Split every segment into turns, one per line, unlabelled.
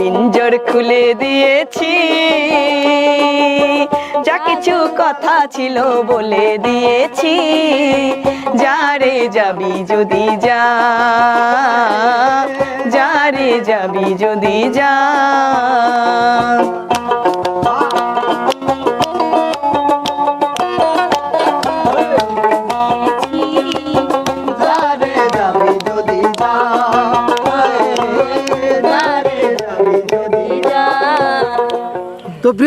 পিঞ্জর খুলে দিয়েছি। যা কিছু কথা ছিল বলে দিয়েছি। যারে যাবি যদি যা। যারে যাবি যদি যা।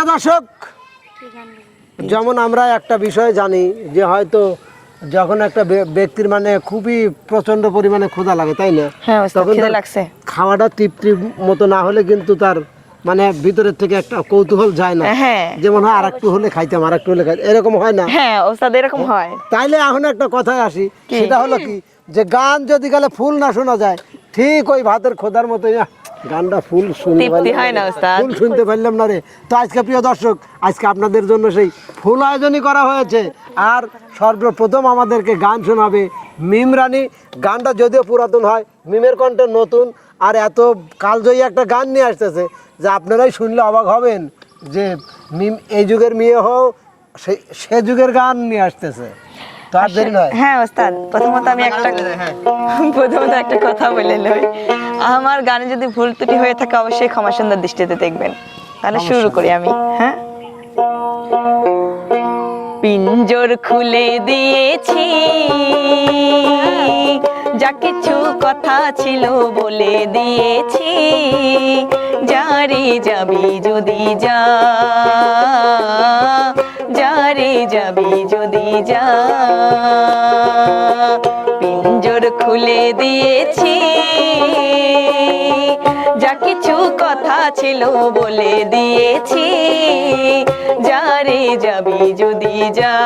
প্রিয় দর্শক যেমন আমরা একটা বিষয় জানি যে হয়তো যখন একটা ব্যক্তির মানে খুবই প্রচণ্ড পরিমাণে ক্ষুধা লাগে তাই না?
হ্যাঁ তখন লাগছে।
খাওয়াটা তৃপ্তির মতো না হলে কিন্তু তার মানে ভিতরের থেকে একটা কৌতূহল যায় না।
হ্যাঁ।
যেমন হয় আর একটু হলে খাইতাম আর একটু হলে খাইতাম এরকম হয় না?
হ্যাঁ ওস্তাদ এরকম হয়।
তাইলে এখন একটা কথায় আসি সেটা হলো কি? যে গান যদি গেলে ফুল না শোনা যায় ঠিক ওই ভাতের খোদার মতো গানটা ফুল শুনতে হয় না। ওস্তাদ। ফুল শুনতে পারলাম না রে তো আজকে প্রিয় দর্শক আজকে আপনাদের জন্য সেই ফুল আয়োজনই করা হয়েছে আর সর্বপ্রথম আমাদেরকে গান শোনাবে মিম রানী গানটা যদিও পুরাতন হয় মিমের কণ্ঠে নতুন আর এত কালজয়ী একটা গান নিয়ে আসতেছে যে আপনারাই শুনলে অবাক হবেন যে মিম এই যুগের মেয়ে হোক সে সে যুগের গান নিয়ে আসতেছে
হ্যাঁ ওস্তাদ প্রথমত আমি একটা প্রথমত একটা কথা বলে লই আমার গানে যদি ভুল ত্রুটি হয়ে থাকে অবশ্যই ক্ষমা সুন্দর দৃষ্টিতে দেখবেন। তাহলে শুরু করি আমি হ্যাঁ? পিঞ্জর খুলে দিয়েছি। যা কিছু কথা ছিল বলে দিয়েছি। যারে যাবি যদি যা যারে যাবি যদি যা। পিঞ্জর খুলে দিয়েছি। যা কিছু কথা ছিল বলে দিয়েছি। যারে যাবি যদি যা।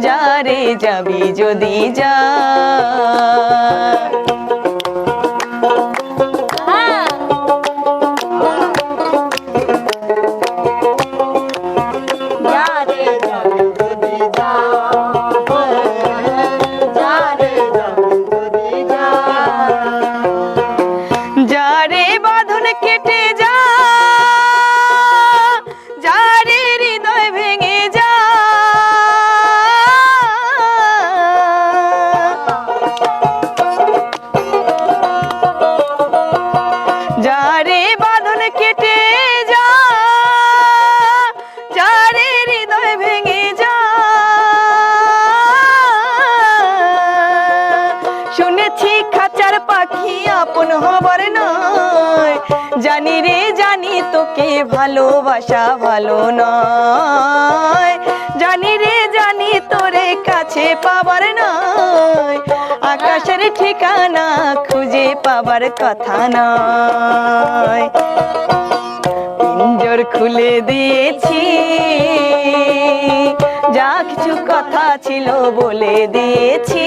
যারে যাবি যদি যা। হবার নয়। জানি রে, জানি তোকে ভালোবাসা ভালো নয়। জানি রে, জানি তোরে কাছে পাবার নয়। আকাশের ঠিকানা খুঁজে পাবার কথা নয়। খুলে দিয়েছি। যা কিছু কথা ছিল বলে দিয়েছি।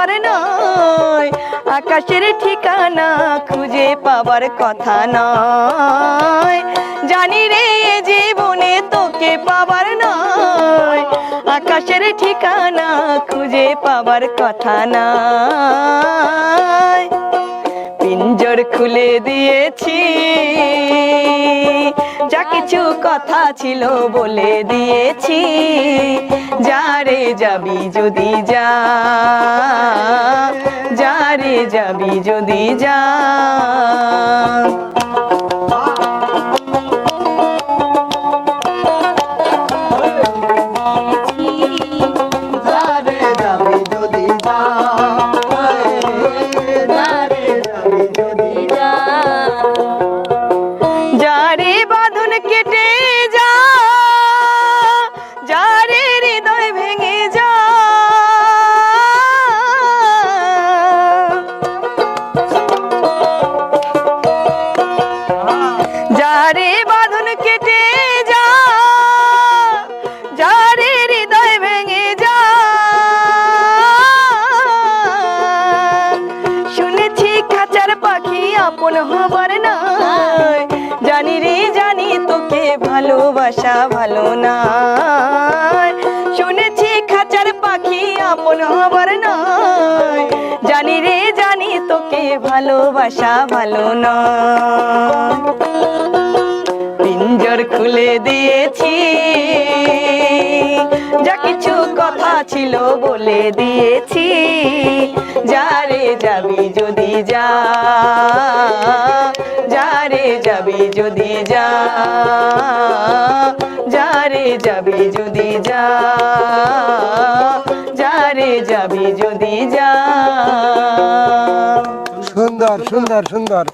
পাবার নয়, আকাশের ঠিকানা খুঁজে পাবার কথা নয়। জানি রে জীবনে তোকে পাবার নয়, আকাশের ঠিকানা খুঁজে পাবার কথা নয়। পিঞ্জর খুলে দিয়েছি যা কিছু কথা ছিল বলে দিয়েছি, যা রে যাবি যদি যা যা রে যাবি যদি যা। জীবন কেটে যা, যারে হৃদয় ভেঙে যা। যারে বাঁধন কেটে যা, যারে হৃদয় ভেঙে যা। শুনেছি খাঁচার পাখি আপন হবার নয় জানি রে, জানি তোকে ভালোবাসা ভালো না শুনেছি খাঁচার পাখি আপন হবার নয় জানি রে, জানি তোকে ভালোবাসা ভালো না পিঞ্জর খুলে দিয়েছি। যা কিছু কথা ছিল বলে দিয়েছি। যারে যাবি যদি যা। যারে যাবি যদি যা, যারে যাবি যদি যা, যারে যাবি যদি যা।
সুন্দর সুন্দর সুন্দর।